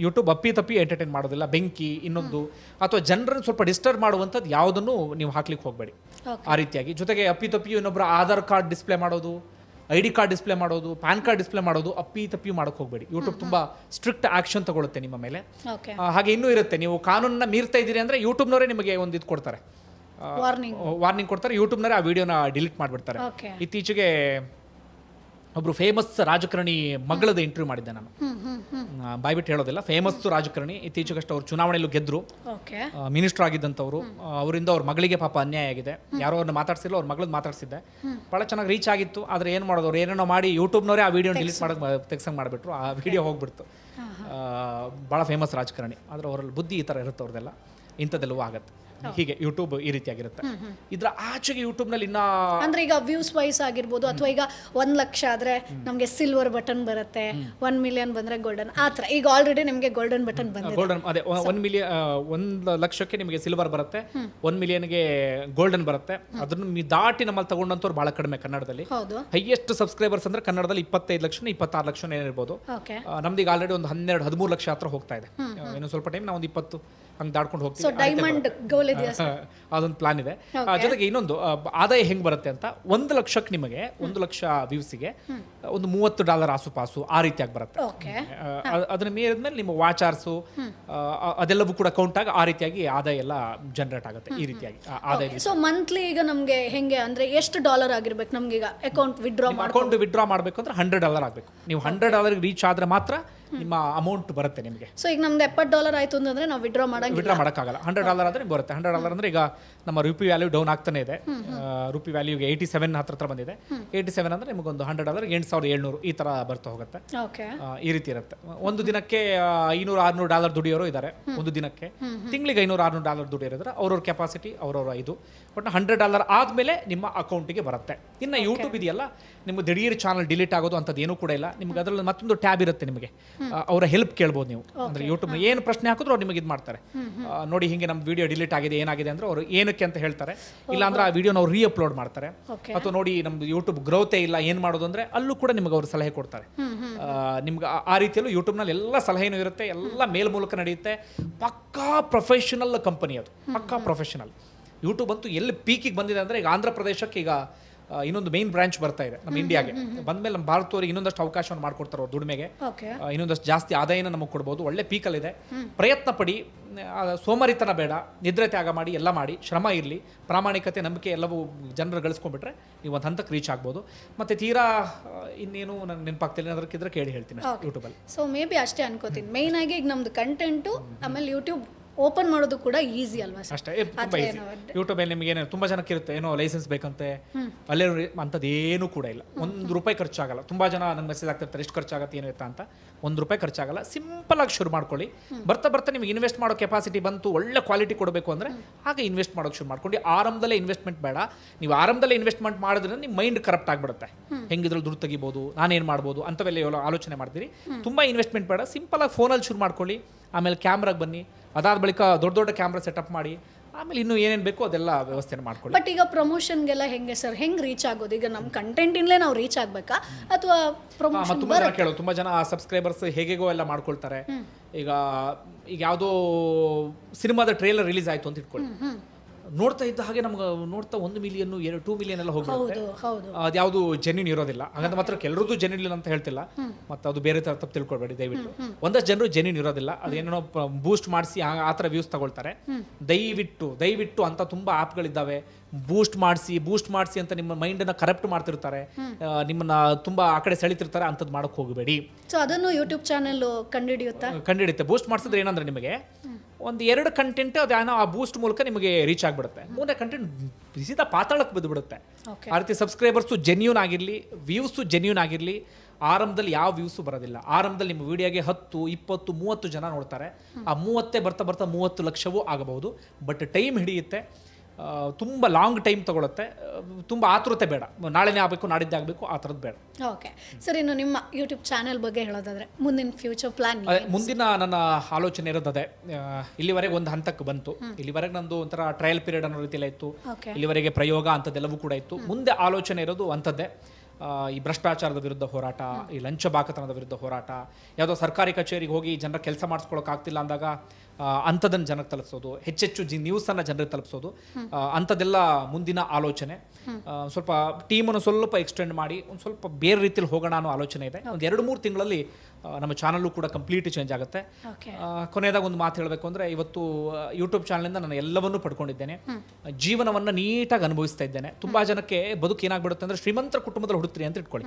ಯೂಟ್ಯೂಬ್ ಅಪ್ಪಿ ತಪ್ಪಿ ಎಂಟರ್ಟೈನ್ ಮಾಡೋದಿಲ್ಲ. ಬೆಂಕಿ ಇನ್ನೊಂದು ಅಥವಾ ಜನರನ್ನು ಸ್ವಲ್ಪ ಡಿಸ್ಟರ್ಬ್ ಮಾಡುವಂಥದ್ದು ಯಾವುದನ್ನು ನೀವು ಹಾಕ್ಲಿಕ್ಕೆ ಹೋಗಬೇಡಿ. ಆ ರೀತಿಯಾಗಿ. ಜೊತೆಗೆ ಅಪ್ಪಿ ತಪ್ಪಿಯು ಇನ್ನೊಬ್ಬರ ಆಧಾರ್ ಕಾರ್ಡ್ ಡಿಸ್ಪ್ಲೇ ಮಾಡೋದು ಐ ಡಿ ಕಾರ್ಡ್ ಡಿಸ್ಪ್ಲೇ ಮಾಡೋದು ಪ್ಯಾನ್ ಕಾರ್ಡ್ ಡಿಸ್ಪ್ಲೇ ಮಾಡೋದು ಅಪ್ಪಿ ತಪ್ಪಿ ಮಾಡೋಕೆ ಹೋಗಬೇಡಿ. ಯೂಟ್ಯೂಬ್ ತುಂಬಾ ಸ್ಟ್ರಿಕ್ಟ್ ಆಕ್ಷನ್ ತಗೊಳುತ್ತೆ ನಿಮ್ಮ ಮೇಲೆ. ಓಕೆ ಆ, ಹಾಗೆ ಇನ್ನೂ ಇರುತ್ತೆ. ನೀವು ಕಾನೂನನ್ನ ಮೀರ್ತಾ ಇದ್ದೀರಿ ಅಂದ್ರೆ ಯೂಟ್ಯೂಬ್ನವರೇ ನಿಮಗೆ ಒಂದು ಇದು ಕೊಡ್ತಾರೆ. ವಾರ್ನಿಂಗ್ ವಾರ್ನಿಂಗ್ ಕೊಡ್ತಾರೆ. ಯೂಟ್ಯೂಬ್ನವರೇ ಆ ವಿಡಿಯೋನ ಡಿಲೀಟ್ ಮಾಡಿಬಿಡ್ತಾರೆ. ಓಕೆ ಇತ್ತೀಚೆಗೆ ಒಬ್ರು ಫೇಮಸ್ ರಾಜಕಾರಣಿ ಮಗಳದ ಇಂಟರ್ವ್ಯೂ ಮಾಡಿದ್ದೆ ನಾನು. ಬಾಯ್ಬಿಟ್ಟು ಹೇಳೋದಿಲ್ಲ. ಫೇಮಸ್ ರಾಜಕಾರಣಿ. ಇತ್ತೀಚೆಗಷ್ಟು ಅವ್ರು ಚುನಾವಣೆಯಲ್ಲೂ ಗೆದ್ರು. ಮಿನಿಸ್ಟರ್ ಆಗಿದ್ದಂಥವ್ರು. ಅವರಿಂದ ಅವ್ರ ಮಗಳಿಗೆ ಪಾಪ ಅನ್ಯಾಯ ಆಗಿದೆ. ಯಾರೋ ಅವ್ರನ್ನ ಮಾತಾಡ್ಸಿಲ್ಲ ಅವ್ರ ಮಗಳನ್ನ ಮಾತಾಡ್ಸಿದ್ದೆ. ಭಾಳ ಚೆನ್ನಾಗಿ ರೀಚ್ ಆಗಿತ್ತು. ಆದ್ರೆ ಏನು ಮಾಡೋದು ಅವ್ರು ಏನೇನೋ ಮಾಡಿ ಯೂಟ್ಯೂಬ್ನವರೇ ಆ ವಿಡಿಯೋ ಡಿಲೀಟ್ ಮಾಡೋಕೆ ತೆಗ್ಸಂಗೆ ಮಾಡಿಬಿಟ್ರು. ಆ ವಿಡಿಯೋ ಹೋಗ್ಬಿಡ್ತು. ಭಾಳ ಫೇಮಸ್ ರಾಜಕಾರಣಿ. ಆದರೆ ಅವರಲ್ಲಿ ಬುದ್ಧಿ ಈ ಥರ ಇರುತ್ತೆ ಅವ್ರದ್ದೆಲ್ಲ. ಇಂಥದ್ದೆಲ್ಲವೂ ಆಗತ್ತೆ. ಹೀಗೆ ಯೂಟ್ಯೂಬ್ ಈ ರೀತಿಯಾಗಿರುತ್ತೆ. ಇದ್ರ ಆಚೆಗೆ ಯೂಟ್ಯೂಬ್ನಲ್ಲಿ ಇನ್ನ ಅಂದ್ರೆ ಈಗ ವ್ಯೂಸ್ ವೈಸ್ ಆಗಿರ್ಬೋದು ಅಥವಾ ಈಗ ಒಂದ್ ಲಕ್ಷ ಆದ್ರೆ ನಮ್ಗೆ ಸಿಲ್ವರ್ ಬಟನ್ ಬರುತ್ತೆ ಒನ್ ಮಿಲಿಯನ್ ಬಂದ್ರೆ ಗೋಲ್ಡನ್ ಆತರ ಥರ. ಈಗ ಆಲ್ರೆಡಿ ನಿಮ್ಗೆ ಗೋಲ್ಡನ್ ಬಟನ್ ಬಂದಿದೆ. ಗೋಲ್ಡನ್ ಅದೇ ಒನ್ ಮಿಲಿಯನ್ ಒಂದು ಲಕ್ಷಕ್ಕೆ ನಿಮಗೆ ಸಿಲ್ವರ್ ಬರುತ್ತೆ ಒನ್ ಮಿಲಿಯನ್ಗೆ ಗೋಲ್ಡನ್ ಬರುತ್ತೆ. ಅದನ್ನು ದಾಟಿ ನಮ್ಮಲ್ಲಿ ತಗೊಂಡಂತವ್ರು ಬಹಳ ಕಡಿಮೆ ಕನ್ನಡದಲ್ಲಿ. ಹೌದು. ಹೈಯೆಸ್ಟ್ ಸಬ್ಸ್ಕ್ರೈಬರ್ಸ್ ಅಂದ್ರೆ ಕನ್ನಡದಲ್ಲಿ ಇಪ್ಪತ್ತೈದು ಲಕ್ಷ ಇಪ್ಪತ್ತಾರು ಲಕ್ಷ ಏನಿರ್ಬೋದು. ನಮ್ದು ಈಗ ಆಲ್ರೆಡಿ ಒಂದು ಹನ್ನೆರಡು ಹದಿಮೂರು ಲಕ್ಷ ಹತ್ರ ಹೋಗ್ತಾ ಇದೆ. ಇನ್ನೊಂದು ಇನ್ನು ಸ್ವಲ್ಪ ಟೈಮ್ ನಾವು ಒಂದು ಇಪ್ಪತ್ತು ಹಂಗೆ ದಾಡ್ಕೊಂಡು ಹೋಗ್ತೀವಿ. ಡೈಮಂಡ್ ಗೋಲ್ ಅದೊಂದು ಪ್ಲಾನ್ ಇದೆ. ಜೊತೆಗೆ ಇನ್ನೊಂದು ಆದಾಯ ಹೆಂಗ್ ಬರುತ್ತೆ ಅಂತ ಒಂದು ಲಕ್ಷಕ್ಕೆ ನಿಮಗೆ ಒಂದು ಲಕ್ಷ ವ್ಯೂಸಿಗೆ ಒಂದು ಮೂವತ್ತು ಡಾಲರ್ ಆಸುಪಾಸು ಆ ರೀತಿಯಾಗಿ ಬರುತ್ತೆ. ಅದನ್ನ ಆ, ಮೇಲೆ ನಿಮ್ಮ ವಾಚಾರ್ಸು ಅದೆಲ್ಲವೂ ಕೂಡ ಕೌಂಟ್ ಆಗಿ ಆ ರೀತಿಯಾಗಿ ಆದಾಯ ಎಲ್ಲ ಜನರೇಟ್ ಆಗುತ್ತೆ ಈ ರೀತಿಯಾಗಿ ಆದಾಯ ಸೊ ಮಂತ್ಲಿ ಈಗ ನಮಗೆ ಹೆಂಗೆ ಅಂದ್ರೆ ಎಷ್ಟು ಡಾಲರ್ ಆಗಿರ್ಬೇಕು ನಮ್ಗೆ ಈಗ ಅಕೌಂಟ್ ವಿಡ್ರಾ ಮಾಡ್ಕೊಂಡು? ಅಕೌಂಟ್ ವಿಡ್ರಾ ಮಾಡಬೇಕು ಅಂದ್ರೆ ಹಂಡ್ರೆಡ್ ಡಾಲರ್ ಆಗಬೇಕು. ನೀವು ಹಂಡ್ರೆಡ್ ಡಾಲರ್ ರೀಚ್ ಆದ್ರೆ ಮಾತ್ರ ನಿಮ್ಮ ಅಮೌಂಟ್ ಬರುತ್ತೆ ನಿಮಗೆ. ಸೊ ಈಗ ನಮ್ದು ಎಪ್ಪತ್ತು ಡಾಲರ್ ಆಯ್ತು ಅಂತಂದ್ರೆ ನಾವು ವಿಡ್ರಾ ಮಾಡಂಗಿಲ್ಲ. ವಿಡ್ರಾ ಮಾಡೋಕ್ಕಾಗಲ್ಲ. ಹಂಡ್ರೆಡ್ ಡಾಲರ್ ಆದರೆ ಬರುತ್ತೆ. ಹಂಡ್ರೆಡ್ ಡಾಲರ್ ಅಂದರೆ ಈಗ ನಮ್ಮ ರೂಪಿ ವ್ಯಾಲ್ಯೂ ಡೌನ್ ಆಗ್ತಾನೆ ಇದೆ. ರುಪಿ ವ್ಯಾಲ್ಯೂಗೆ ಏಯ್ಟಿ ಸೆವೆನ್ ಹತ್ರ ಹತ್ರ ಬಂದಿದೆ. ಏಯ್ಟಿ ಸೆವೆನ್ ಅಂದರೆ ಒಂದು ಹಂಡ್ರೆಡ್ ಡಾಲರ್ ಎಂಟು ಸಾವಿರದ ಏಳ್ನೂರು ಈ ಥರ ಬರ್ತಾ ಹೋಗುತ್ತೆ. ಈ ರೀತಿ ಇರುತ್ತೆ. ಒಂದು ದಿನಕ್ಕೆ ಐನೂರು ಆರ್ನೂರು ಡಾಲರ್ ದುಡಿಯೋರು ಇದ್ದಾರೆ ಒಂದು ದಿನಕ್ಕೆ. ತಿಂಗಳಿಗೆ ಐನೂರು ಆರ್ನೂರು ಡಾಲರ್ ದುಡಿಯೋರಿದ್ದಾರೆ ಅವ್ರವ್ರ ಕೆಪಾಸಿಟಿ ಅವ್ರವ್ರ ಇದು. ಬಟ್ ಹಂಡ್ರೆಡ್ ಡಾಲರ್ ಆದಮೇಲೆ ನಿಮ್ಮ ಅಕೌಂಟಿಗೆ ಬರುತ್ತೆ. ಇನ್ನು ಯೂಟ್ಯೂಬ್ ಇದೆಯಲ್ಲ ನಿಮ್ಮ ದಿಢೀರ್ ಚಾನಲ್ ಡಿಲೀಟ್ ಆಗೋದು ಅಂಥದ್ದು ಏನೂ ಕೂಡ ಇಲ್ಲ. ನಿಮ್ಗೆ ಅದರಲ್ಲಿ ಮತ್ತೊಂದು ಟ್ಯಾಬ್ ಇರುತ್ತೆ ನಿಮಗೆ. ಅವರ ಹೆಲ್ಪ್ ಕೇಳ್ಬೋದು ನೀವು. ಅಂದ್ರೆ ಯೂಟ್ಯೂಬ್ ಏನು ಪ್ರಶ್ನೆ ಹಾಕಿದ್ರು ಅವ್ರು ನಿಮಗೆ ಇದು ಮಾಡ್ತಾರೆ. ನೋಡಿ ಹಿಂಗೆ ನಮ್ಮ ವಿಡಿಯೋ ಡಿಲೀಟ್ ಆಗಿದೆ ಏನಾಗಿದೆ ಅಂದ್ರೆ ಅವರು ಏನಕ್ಕೆ ಅಂತ ಹೇಳ್ತಾರೆ. ಇಲ್ಲ ಅಂದ್ರೆ ಆ ವಿಡಿಯೋನ ಅವ್ರು ರೀಅಪ್ಲೋಡ್ ಮಾಡ್ತಾರೆ. ಅಥವಾ ನೋಡಿ ನಮ್ದು ಯೂಟ್ಯೂಬ್ ಗ್ರೋತೇ ಇಲ್ಲ ಏನು ಮಾಡೋದು ಅಂದ್ರೆ ಅಲ್ಲೂ ಕೂಡ ನಿಮಗೆ ಅವರು ಸಲಹೆ ಕೊಡ್ತಾರೆ. ನಿಮ್ಗೆ ಆ- ರೀತಿಯಲ್ಲೂ ಯೂಟ್ಯೂಬ್ನಲ್ಲಿ ಎಲ್ಲ ಸಲಹೆನೂ ಇರುತ್ತೆ ಎಲ್ಲ ಮೇಲ್ ಮೂಲಕ ನಡೆಯುತ್ತೆ. ಪಕ್ಕಾ ಪ್ರೊಫೆಷನಲ್ ಕಂಪನಿ ಅದು. ಪಕ್ಕಾ ಪ್ರೊಫೆಷನಲ್ ಯೂಟ್ಯೂಬ್ ಅಂತೂ ಎಲ್ಲಿ ಪೀಕಿಗೆ ಬಂದಿದೆ ಅಂದ್ರೆ ಈಗ ಆಂಧ್ರ ಪ್ರದೇಶಕ್ಕೆ ಈಗ ಇನ್ನೊಂದು ಮೈನ್ ಬ್ರಾಂಚ್ ಬರ್ತಾ ಇದೆ ನಮ್ಮ ಇಂಡಿಯಾಗೆ ಬಂದ್ಮೇಲೆ ನಮ್ಮ ಭಾರತದವರಿಗೆ ಇನ್ನೊಂದಷ್ಟು ಅವಕಾಶವನ್ನು ಮಾಡ್ಕೊಡ್ತಾರೆ ಅವ್ರು ದುಡಿಮೆಗೆ. ಇನ್ನೊಂದಷ್ಟು ಜಾಸ್ತಿ ಆದಾಯನ ನಮಗೆ ಕೊಡ್ಬೋದು. ಒಳ್ಳೆ ಪೀಕಲ್ಲಿದೆ ಪ್ರಯತ್ನ ಪಡಿ ಸೋಮಾರಿತನ ಬೇಡ. ನಿದ್ರೆ ತ್ಯಾಗ ಮಾಡಿ ಎಲ್ಲ ಮಾಡಿ. ಶ್ರಮ ಇರಲಿ. ಪ್ರಾಮಾಣಿಕತೆ ನಂಬಿಕೆ ಎಲ್ಲವೂ ಜನರು ಗಳಿಸ್ಕೊಂಡ್ಬಿಟ್ರೆ ನೀವು ಒಂದು ಹಂತಕ್ಕೆ ರೀಚ್ ಆಗ್ಬೋದು. ಮತ್ತು ತೀರಾ ಇನ್ನೇನು ನಂಗೆ ನೆನಪಾಗ್ತಿಲ್ಲ. ಅದಕ್ಕಿದ್ರೆ ಕೇಳಿ ಹೇಳ್ತೀನಿ ಯೂಟ್ಯೂಬಲ್ಲಿ ಸೊ ಮೇ ಬಿ ಅಷ್ಟೇ ಅನ್ಕೋತೀನಿ. ಮೇಯ್ನ್ ಆಗಿ ಈಗ ನಮ್ದು ಕಂಟೆಂಟು ಆಮೇಲೆ ಯೂಟ್ಯೂಬ್ ಓಪನ್ ಮಾಡೋದು ಕೂಡ ಈಸಿ ಅಲ್ವಾ ಸರ್? ಅಷ್ಟೇ ಯೂಟ್ಯೂಬ್ ಅಲ್ಲಿ ಈಸಿ. ಯೂಟ್ಯೂಬಲ್ಲಿ ನಿಮಗೆ ಏನು ತುಂಬ ಜನಕ್ಕೆ ಇರುತ್ತೆ ಏನೋ ಲೈಸೆನ್ಸ್ ಬೇಕಂತೆ ಅಲ್ಲೇ ಅಂಥದ್ದು ಏನೂ ಕೂಡ ಇಲ್ಲ. ಒಂದು ರೂಪಾಯಿ ಖರ್ಚಾಗಲ್ಲ. ತುಂಬಾ ಜನ ನನಗೆ ಮೆಸೇಜ್ ಆಗ್ತಿರ್ತಾರೆ ಎಷ್ಟು ಖರ್ಚಾಗತ್ತೆ ಏನು ಇತ್ತ ಅಂತ. ಒಂದು ರೂಪಾಯಿ ಖರ್ಚಾಗಲ್ಲ. ಸಿಂಪಲ್ ಆಗಿ ಶುರು ಮಾಡ್ಕೊಳ್ಳಿ. ಬರ್ತಾ ಬರ್ತಾ ನಿಮಗೆ ಇನ್ವೆಸ್ಟ್ ಮಾಡೋ ಕೆಪಾಸಿಟಿ ಬಂತು ಒಳ್ಳೆ ಕ್ವಾಲಿಟಿ ಕೊಡಬೇಕು ಅಂದ್ರೆ ಹಾಗೆ ಇನ್ವೆಸ್ಟ್ ಮಾಡೋಕೆ ಶುರು ಮಾಡ್ಕೊಂಡು ಆರಂಭದಲ್ಲೇ ಇನ್ವೆಸ್ಟ್ಮೆಂಟ್ ಬೇಡ. ನೀವು ಆರಂಭದಲ್ಲೇ ಇನ್ವೆಸ್ಟ್ಮೆಂಟ್ ಮಾಡಿದ್ರೆ ನಿಮ್ಮ ಮೈಂಡ್ ಕರಪ್ಟ್ ಆಗಿಬಿಡುತ್ತೆ. ಹೆಂಗಿದ್ರಲ್ಲಿ ದುಡ್ಡು ತೆಗಿಬೋದು ನಾನೇನು ಮಾಡ್ಬೋದು ಅಂಥವೆಲ್ಲ ಎಲ್ಲ ಆಲೋಚನೆ ಮಾಡ್ತೀರಿ. ತುಂಬಾ ಇನ್ವೆಸ್ಟ್ಮೆಂಟ್ ಬೇಡ. ಸಿಂಪಲ್ ಆಗಿ ಫೋನಲ್ಲಿ ಶುರು ಮಾಡ್ಕೊಳ್ಳಿ. ಆಮೇಲೆ ಕ್ಯಾಮ್ರಾಗೆ ಬನ್ನಿ. ಅದಾದ ಬಳಿಕ ದೊಡ್ಡ ದೊಡ್ಡ ಕ್ಯಾಮ್ರಾ ಸೆಟಪ್ ಮಾಡಿ ಆಮೇಲೆ ಇನ್ನೂ ಏನೇನು ಬೇಕೋ ಅದೆಲ್ಲ ವ್ಯವಸ್ಥೆ ಮಾಡ್ಕೊಳ್ಳಿ. ಬಟ್ ಈಗ ಪ್ರಮೋಷನ್ಗೆಲ್ಲ ಹೆಂಗೆ ಸರ್ ಹೆಂಗೆ ರೀಚ್ ಆಗೋದು? ಈಗ ನಮ್ಮ ಕಂಟೆಂಟಿಂದಲೇ ನಾವು ರೀಚ್ ಆಗ್ಬೇಕಾ? ಅಥವಾ ಪ್ರಮೋಷನ್ ತುಂಬ ಜನ ಕೇಳೋದು ತುಂಬ ಜನ ಸಬ್ಸ್ಕ್ರೈಬರ್ಸ್ ಹೇಗೆಗೋ ಎಲ್ಲ ಮಾಡ್ಕೊಳ್ತಾರೆ. ಈಗ ಈಗ ಯಾವುದೋ ಸಿನಿಮಾದ ಟ್ರೇಲರ್ ರಿಲೀಸ್ ಆಯಿತು ಅಂತ ಇಟ್ಕೊಳ್ಳಿ. ನೋಡ್ತಾ ಇದ್ದ ಹಾಗೆ ನಮ್ಗೆ ನೋಡ್ತಾ ಒಂದು ಮಿಲಿಯನ್ ಎರಡು ಟೂ ಮಿಲಿಯನ್ ಎಲ್ಲ ಹೋಗ್ಬಿಡುತ್ತೆ. ಹೌದು ಹೌದು. ಅದ್ಯಾವುದು ಜೆನ್ಯೂನ್ ಇರೋದಿಲ್ಲ. ಹಾಗಂತ ಮಾತ್ರ ಕೆಲರದ್ದು ಜೆನ್ಯೂನ್ ಇಲ್ಲ ಅಂತ ಹೇಳ್ತಿಲ್ಲ. ಮತ್ತೆ ಅದು ಬೇರೆ ತರ ತಪ್ಪು ತಿಳ್ಕೊಳ್ಬೇಡಿ ದಯವಿಟ್ಟು. ಒಂದಷ್ಟು ಜನರು ಜೆನ್ಯೂನ್ ಇರೋದಿಲ್ಲ. ಅದೇನೋ ಬೂಸ್ಟ್ ಮಾಡಿಸಿ ಆ ಥರ ವ್ಯೂಸ್ ತಗೊಳ್ತಾರೆ. ದಯವಿಟ್ಟು ದಯವಿಟ್ಟು ಅಂತ ತುಂಬಾ ಆ್ಯಪ್ಗಳಿದ್ದಾವೆ ಬೂಸ್ಟ್ ಮಾಡಿಸಿ ಬೂಸ್ಟ್ ಮಾಡಿಸಿ ಅಂತ ನಿಮ್ಮ ಮೈಂಡ್ ಮೈಂಡನ್ನು ಕರಪ್ಟ್ ಮಾಡ್ತಿರ್ತಾರೆ. ನಿಮ್ಮನ್ನ ತುಂಬಾ ಆ ಕಡೆ ಸೆಳಿತಿರ್ತಾರೆ ಅಂಥದ್ದು ಮಾಡಕ್ ಹೋಗಬೇಡಿ. ಸೊ ಅದನ್ನು ಯೂಟ್ಯೂಬ್ ಚಾನೆಲ್ ಕಂಡುಹಿಡಿಯುತ್ತಾ? ಕಂಡಿಡುತ್ತೆ ಬೂಸ್ಟ್ ಮಾಡಿಸಿದ್ರೆ ಏನಂದ್ರೆ ನಿಮಗೆ ಒಂದು ಎರಡು ಕಂಟೆಂಟ್ ಅದೇನೋ ಆ ಬೂಸ್ಟ್ ಮೂಲಕ ನಿಮಗೆ ರೀಚ್ ಆಗಿಬಿಡುತ್ತೆ. ಮೂರನೇ ಕಂಟೆಂಟ್ ಬಿಸಿದ ಪಾತಾಳಕ್ಕೆ ಬಿದ್ದುಬಿಡುತ್ತೆ ಆ ರೀತಿ ಸಬ್ಸ್ಕ್ರೈಬರ್ಸು ಜೆನ್ಯೂನ್ ಆಗಿರಲಿ ವ್ಯೂಸು ಜೆನ್ಯೂನ್ ಆಗಿರಲಿ ಆರಂಭದಲ್ಲಿ ಯಾವ ವ್ಯೂಸು ಬರೋದಿಲ್ಲ. ಆರಂಭದಲ್ಲಿ ನಿಮ್ಮ ವಿಡಿಯೋಗೆ ಹತ್ತು ಇಪ್ಪತ್ತು ಮೂವತ್ತು ಜನ ನೋಡ್ತಾರೆ. ಆ ಮೂವತ್ತೇ ಬರ್ತಾ ಬರ್ತಾ ಮೂವತ್ತು ಲಕ್ಷವೂ ಆಗಬಹುದು. ಬಟ್ ಟೈಮ್ ಹಿಡಿಯುತ್ತೆ. ತುಂಬ ಲಾಂಗ್ ಟೈಮ್ ತಗೊಳುತ್ತೆ. ತುಂಬ ಆತುರತೆ ಬೇಡ. ನಾಳೆನೇ ಆಗಬೇಕು ನಾಡಿದ್ದೇ ಆಗಬೇಕು ಆ ಥರದ್ದು ಬೇಡ. ಓಕೆ. ಸರ್ ಇನ್ನು ನಿಮ್ಮ ಯೂಟ್ಯೂಬ್ ಚಾನೆಲ್ ಬಗ್ಗೆ ಹೇಳೋದಾದ್ರೆ ಮುಂದಿನ ಫ್ಯೂಚರ್ ಪ್ಲಾನ್ ಮುಂದಿನ ನನ್ನ ಆಲೋಚನೆ ಇರೋದದೆ ಇಲ್ಲಿವರೆಗೆ ಒಂದು ಹಂತಕ್ಕೆ ಬಂತು. ಇಲ್ಲಿವರೆಗೆ ನಂದು ಒಂಥರ ಟ್ರಯಲ್ ಪೀರಿಯಡ್ ಅನ್ನೋ ರೀತಿಯಲ್ಲಿ ಇತ್ತು. ಇಲ್ಲಿವರೆಗೆ ಪ್ರಯೋಗ ಅಂಥದ್ದೆಲ್ಲವೂ ಕೂಡ ಇತ್ತು. ಮುಂದೆ ಆಲೋಚನೆ ಇರೋದು ಅಂಥದ್ದೇ. ಈ ಭ್ರಷ್ಟಾಚಾರದ ವಿರುದ್ಧ ಹೋರಾಟ ಈ ಲಂಚ ಬಾಕತನದ ವಿರುದ್ಧ ಹೋರಾಟ. ಯಾವುದೋ ಸರ್ಕಾರಿ ಕಚೇರಿಗೆ ಹೋಗಿ ಜನರ ಕೆಲಸ ಮಾಡಿಸ್ಕೊಳಕ್ಕಾಗ್ತಿಲ್ಲ ಅಂದಾಗ ಆ, ಅಂಥದ್ದನ್ನು ಜನಕ್ಕೆ ತಲುಪಿಸೋದು ಹೆಚ್ಚೆಚ್ಚು ಜಿ ನ್ಯೂಸನ್ನು ಜನರಿಗೆ ತಲುಪಿಸೋದು. ಅಂಥದ್ದೆಲ್ಲ ಮುಂದಿನ ಆಲೋಚನೆ. ಸ್ವಲ್ಪ ಟೀಮನ್ನು ಸ್ವಲ್ಪ ಎಕ್ಸ್ಟೆಂಡ್ ಮಾಡಿ ಒಂದು ಸ್ವಲ್ಪ ಬೇರೆ ರೀತಿಯಲ್ಲಿ ಹೋಗೋಣ ಅನ್ನೋ ಆಲೋಚನೆ ಇದೆ. ಒಂದು ಎರಡು ಮೂರು ತಿಂಗಳಲ್ಲಿ ನಮ್ಮ ಚಾನಲ್ಲು ಕೂಡ ಕಂಪ್ಲೀಟ್ ಚೇಂಜ್ ಆಗುತ್ತೆ. ಕೊನೆಯದಾಗ ಒಂದು ಮಾತು ಹೇಳಬೇಕು ಅಂದರೆ ಇವತ್ತು ಯೂಟ್ಯೂಬ್ ಚಾನಲಿಂದ ನಾನು ಎಲ್ಲವನ್ನೂ ಪಡ್ಕೊಂಡಿದ್ದೇನೆ. ಜೀವನವನ್ನು ನೀಟಾಗಿ ಅನುಭವಿಸ್ತಾ ಇದ್ದೇನೆ. ತುಂಬ ಜನಕ್ಕೆ ಬದುಕು ಏನಾಗ್ಬಿಡುತ್ತೆ ಅಂದರೆ ಶ್ರೀಮಂತ ಕುಟುಂಬದಲ್ಲಿ ಹುಡುತ್ತೀರಿ ಅಂತ ಇಟ್ಕೊಳ್ಳಿ.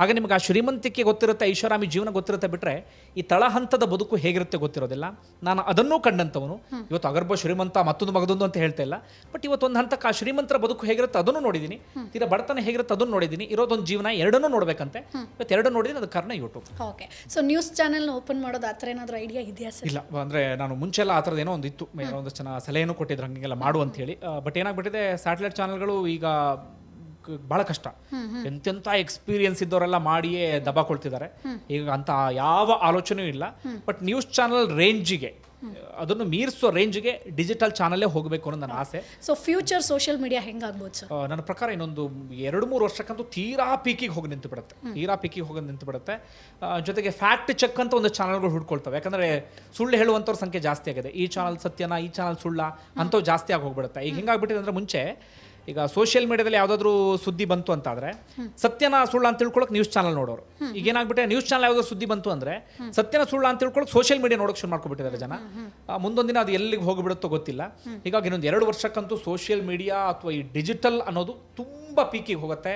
ಹಾಗೆ ನಿಮಗೆ ಆ ಶ್ರೀಮಂತಿಕೆ ಗೊತ್ತಿರುತ್ತೆ ಐಷಾರಾಮಿ ಜೀವನ ಗೊತ್ತಿರುತ್ತೆ ಬಿಟ್ಟರೆ ಈ ತಳಹಂತದ ಬದುಕು ಹೇಗಿರುತ್ತೆ ಗೊತ್ತಿರೋದಿಲ್ಲ. ನಾನು ಅದನ್ನೂ ಕಂಡಂಥವನು. ಇವತ್ತು ಅಗರ್ಭ ಶ್ರೀಮಂತ ಮತ್ತೊಂದು ಮಗದೊಂದು ಅಂತ ಹೇಳ್ತಾ ಇಲ್ಲ. ಬಟ್ ಇವತ್ತೊಂದು ಹಂತಕ್ಕೆ ಆ ಶ್ರೀಮಂತರ ಬದುಕು ಹೇಗಿರುತ್ತೆ ಅದನ್ನು ನೋಡಿದ್ದೀನಿ. ತೀರಾ ಬಡತನ ಹೇಗಿರುತ್ತೆ ಅದನ್ನು ನೋಡಿದ್ದೀನಿ. ಇರೋದೊಂದು ಜೀವನ ಎರಡನ್ನೂ ನೋಡಬೇಕಂತೆ. ಇವತ್ತು ಎರಡು ನೋಡಿದ್ದೀನಿ ಅದು ಕಾರಣ YouTube okay so news channel open ಮಾಡೋದು ಆ ಥರ ಏನಾದರೂ ಐಡಿಯಾ ಇದೆಯಾ ಸರ್ ಇಲ್ಲ ಅಂದ್ರೆ ನಾನು ಮುಂಚೆ ಎಲ್ಲ ಆ ಥರದ್ದು ಏನೋ ಒಂದು ಇತ್ತು ಒಂದಷ್ಟು ಜನ ಸಲಹೆನೂ ಕೊಟ್ಟಿದ್ರು ಹಂಗೆಲ್ಲ ಮಾಡು ಅಂತ ಹೇಳಿ ಬಟ್ ಏನಾಗ್ಬಿಟ್ಟಿದೆ ಸ್ಯಾಟಲೈಟ್ ಚಾನಲ್ಗಳು ಈಗ ಬಹಳ ಕಷ್ಟ. ಎಂತೆಂಥ ಎಕ್ಸ್ಪೀರಿಯನ್ಸ್ ಇದ್ದವರೆಲ್ಲ ಮಾಡಿಯೇ ದಬಾಕೊಳ್ತಿದ್ದಾರೆ ಈಗ ಅಂತ ಯಾವ ಆಲೋಚನೆಯೂ ಇಲ್ಲ. ಬಟ್ ನ್ಯೂಸ್ ಚಾನಲ್ ರೇಂಜಿಗೆ ಅದನ್ನು ಮೀರಿಸೋ ರೇಂಜ್ಗೆ ಡಿಜಿಟಲ್ ಚಾನಲ್ಲೇ ಹೋಗಬೇಕು ಅನ್ನೋ ನನ್ನ ಆಸೆ. ಸೊ ಫ್ಯೂಚರ್ ಸೋಷಿಯಲ್ ಮೀಡಿಯಾ ಹೆಂಗಾಗ್ಬೋದು ಸರ್ ಆ, ನನ್ನ ಪ್ರಕಾರ ಇನ್ನೊಂದು ಎರಡು ಮೂರು ವರ್ಷಕ್ಕಂತೂ ತೀರಾ ಪೀಕಿಗೆ ಹೋಗಿ ನಿಂತು ಬಿಡುತ್ತೆ ತೀರಾ ಪೀಕಿಗೆ ಹೋಗಿ ನಿಂತು ಬಿಡುತ್ತೆ ಆ, ಜೊತೆಗೆ ಫ್ಯಾಕ್ಟ್ ಚೆಕ್ ಅಂತ ಒಂದು ಚಾನಲ್ಗಳು ಹುಡ್ಕೊಳ್ತವೆ. ಯಾಕಂದ್ರೆ ಸುಳ್ಳು ಹೇಳುವಂಥವ್ರ ಸಂಖ್ಯೆ ಜಾಸ್ತಿ ಆಗಿದೆ. ಈ ಚಾನಲ್ ಸತ್ಯನ ಈ ಚಾನಲ್ ಸುಳ್ಳ ಅಂಥವು ಜಾಸ್ತಿ ಆಗಿ ಹೋಗ್ಬಿಡುತ್ತೆ. ಈಗ ಹಿಂಗಾಗ್ಬಿಟ್ಟಿದೆ ಅಂದ್ರೆ ಮುಂಚೆ ಈಗ ಸೋಷಿಯಲ್ ಮೀಡಿಯಾದಲ್ಲಿ ಯಾವುದಾದ್ರೂ ಸುದ್ದಿ ಬಂತು ಅಂತಾದ್ರೆ, ಸತ್ಯನ ಸುಳ್ಳ ಅಂತ ತಿಳ್ಕೊಳಕ್ ನ್ಯೂಸ್ ಚಾನಲ್ ನೋಡೋರು. ಈಗ ಏನಾಗ್ಬಿಟ್ಟೆ ನ್ಯೂಸ್ ಚಾನಲ್ ಯಾವುದೋ ಸುದ್ದಿ ಬಂತು ಅಂದ್ರೆ, ಸತ್ಯನ ಸುಳ್ಳ ಅಂತ ತಿಳ್ಕೊಳಕ್ ಸೋಷಿಯಲ್ ಮೀಡಿಯಾ ನೋಡೋಕೆ ಶುರು ಮಾಡ್ಕೊಬಿಟ್ಟಿದ್ದಾರೆ ಜನ. ಮುಂದೊಂದಿನ ಮುಂದೊಂದು ದಿನ ಅದು ಎಲ್ಲಿಗೆ ಹೋಗಿಬಿಡುತ್ತೋ ಗೊತ್ತಿಲ್ಲ. ಹೀಗಾಗಿ ಇನ್ನೊಂದು ಎರಡು ವರ್ಷಕ್ಕಂತೂ ಸೋಷಿಯಲ್ ಮೀಡಿಯಾ ಅಥವಾ ಈ ಡಿಜಿಟಲ್ ಅನ್ನೋದು ತುಂಬ ಪೀಕಿಗೆ ಹೋಗುತ್ತೆ.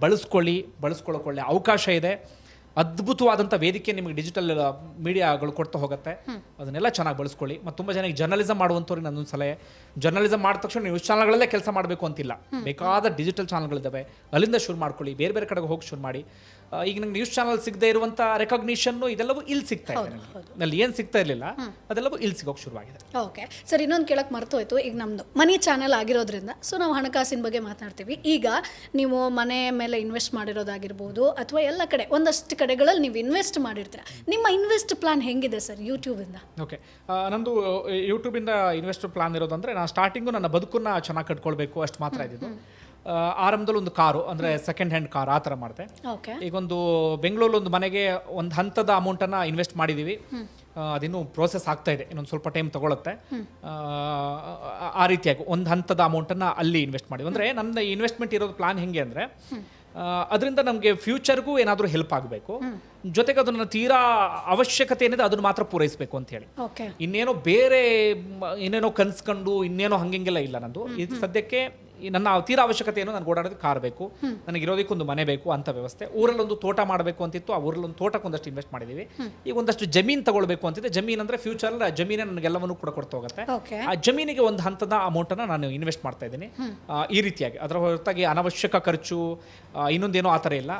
ಬಳಸ್ಕೊಳ್ಳಿ ಬಳಸ್ಕೊಳ್ಳೋಕೆ ಒಳ್ಳೆ ಅವಕಾಶ ಇದೆ. ಅದ್ಭುತವಾದಂಥ ವೇದಿಕೆ ನಿಮಗೆ ಡಿಜಿಟಲ್ ಮೀಡಿಯಾಗಳು ಕೊಡ್ತಾ ಹೋಗುತ್ತೆ. ಅದನ್ನೆಲ್ಲ ಚೆನ್ನಾಗಿ ಬಳಸ್ಕೊಳ್ಳಿ. ಮತ್ತು ತುಂಬ ಜನಕ್ಕೆ ಜರ್ನಲಿಸಮ್ ಮಾಡುವಂಥವ್ರಿಗೆ ನನ್ನೊಂದು ಸಲಹೆ ಜರ್ನಲಿಸಮ್ ಮಾಡಿದ ತಕ್ಷಣ ನ್ಯೂಸ್ ಚಾನಲ್ಗಳಲ್ಲೇ ಕೆಲಸ ಮಾಡಬೇಕು ಅಂತಿಲ್ಲ. ಬೇಕಾದ ಡಿಜಿಟಲ್ ಚಾನಲ್ಗಳಿದ್ದಾವೆ ಅಲ್ಲಿಂದ ಶುರು ಮಾಡ್ಕೊಳ್ಳಿ. ಬೇರೆ ಬೇರೆ ಕಡೆಗೆ ಹೋಗಿ ಶುರು ಮಾಡಿ. ಈಗ ನಂಗೆ ನ್ಯೂಸ್ ಚಾನಲ್ ಸಿಗದೆ ಇರುವಂಥ ರೆಕಗ್ನಿಷನ್ನು ಇದೆಲ್ಲವೂ ಇಲ್ಲಿ ಸಿಗ್ತಾ ಇದೆ ಅಲ್ಲಿ ಏನು ಸಿಗ್ತಾ ಇರಲಿಲ್ಲ ಅದೆಲ್ಲವೂ ಇಲ್ಲಿ ಸಿಗೋಕೆ ಶುರುವಾಗಿದೆ. ಓಕೆ. ಸರ್ ಇನ್ನೊಂದು ಕೇಳಕ್ಕೆ ಮರ್ತೋಯ್ತು. ಈಗ ನಮ್ಮದು ಮನಿ ಚಾನಲ್ ಆಗಿರೋದ್ರಿಂದ ಸೊ ನಾವು ಹಣಕಾಸಿನ ಬಗ್ಗೆ ಮಾತನಾಡ್ತೀವಿ ಈಗ ನೀವು ಮನೆ ಮೇಲೆ ಇನ್ವೆಸ್ಟ್ ಮಾಡಿರೋದಾಗಿರ್ಬೋದು ಅಥವಾ ಎಲ್ಲ ಕಡೆ ಒಂದಷ್ಟು ಕಡೆಗಳಲ್ಲಿ ನೀವು ಇನ್ವೆಸ್ಟ್ ಮಾಡಿರ್ತೀರ. ನಿಮ್ಮ ಇನ್ವೆಸ್ಟ್ ಪ್ಲಾನ್ ಹೆಂಗಿದೆ ಸರ್ ಯೂಟ್ಯೂಬಿಂದ ಓಕೆ. ನಂದು ಯೂಟ್ಯೂಬಿಂದ ಇನ್ವೆಸ್ಟ್ ಪ್ಲಾನ್ ಇರೋದಂದ್ರೆ ನಾನು ಸ್ಟಾರ್ಟಿಂಗು ನನ್ನ ಬದುಕನ್ನ ಚೆನ್ನಾಗಿ ಕಟ್ಕೊಳ್ಬೇಕು ಅಷ್ಟು ಮಾತ್ರ ಇದ್ದಿದ್ದು. ಆರಂಭದಲ್ಲಿ ಒಂದು ಕಾರು ಅಂದರೆ ಸೆಕೆಂಡ್ ಹ್ಯಾಂಡ್ ಕಾರ್ ಆ ಥರ ಮಾಡಿದೆ ಓಕೆ. ಈಗೊಂದು ಬೆಂಗಳೂರಲ್ಲಿ ಒಂದು ಮನೆಗೆ ಒಂದು ಹಂತದ ಅಮೌಂಟನ್ನು ಇನ್ವೆಸ್ಟ್ ಮಾಡಿದ್ದೀವಿ ಅದಿನ್ನೂ ಪ್ರೋಸೆಸ್ ಆಗ್ತಾ ಇದೆ. ಇನ್ನೊಂದು ಸ್ವಲ್ಪ ಟೈಮ್ ತಗೊಳುತ್ತೆ. ಆ, ರೀತಿಯಾಗಿ ಒಂದು ಹಂತದ ಅಮೌಂಟನ್ನು ಅಲ್ಲಿ ಇನ್ವೆಸ್ಟ್ ಮಾಡಿ ಅಂದರೆ ನನ್ನ ಇನ್ವೆಸ್ಟ್ಮೆಂಟ್ ಇರೋದು ಪ್ಲಾನ್ ಹೆಂಗೆ ಅಂದರೆ ಅದರಿಂದ ನಮಗೆ ಫ್ಯೂಚರ್ಗೂ ಏನಾದರೂ ಹೆಲ್ಪ್ ಆಗಬೇಕು. ಜೊತೆಗೆ ಅದನ್ನು ತೀರಾ ಅವಶ್ಯಕತೆ ಏನಿದೆ ಅದನ್ನು ಮಾತ್ರ ಪೂರೈಸಬೇಕು ಅಂತ ಹೇಳಿ. ಇನ್ನೇನೋ ಬೇರೆ ಇನ್ನೇನೋ ಏನೇನೋ ಕನ್ಸ್ಕೊಂಡು ಇನ್ನೇನೋ ಹಂಗೆಲ್ಲ ಇಲ್ಲ ನಂದು. ಇದು ಸದ್ಯಕ್ಕೆ ಈ ನನ್ನ ತೀರಾ ಅವಶ್ಯಕತೆ ಏನು ನನಗೆ ಓಡಾಡೋದಕ್ಕೆ ಕಾರ್ ಬೇಕು ನನಗೆ ಇರೋದಕ್ಕೊಂದು ಮನೆ ಬೇಕು ಅಂತ ವ್ಯವಸ್ಥೆ. ಊರಲ್ಲಿ ಒಂದು ತೋಟ ಮಾಡಬೇಕು ಅಂತಿತ್ತು. ಆ ಊರಲ್ಲಿ ಒಂದು ತೋಟಕ್ಕೆ ಒಂದಷ್ಟು ಇನ್ವೆಸ್ಟ್ ಮಾಡಿದ್ದೀವಿ ಈಗ ಒಂದಷ್ಟು ಜಮೀನು ತಗೊಳ್ಬೇಕು ಅಂತಿದೆ. ಜಮೀನು ಅಂದರೆ ಫ್ಯೂಚರ್ ಜಮೀನೇ ನನಗೆಲ್ಲವನ್ನು ಕೂಡ ಕೊಡ್ತಾ ಹೋಗುತ್ತೆ. ಆ ಜಮೀನಿಗೆ ಒಂದು ಹಂತದ ಅಮೌಂಟನ್ನು ನಾನು ಇನ್ವೆಸ್ಟ್ ಮಾಡ್ತಾ ಇದ್ದೀನಿ. ಈ ರೀತಿಯಾಗಿ. ಅದರ ಹೊರತಾಗಿ ಅನವಶ್ಯಕ ಖರ್ಚು ಇನ್ನೊಂದೇನೋ ಆ ಥರ ಇಲ್ಲ.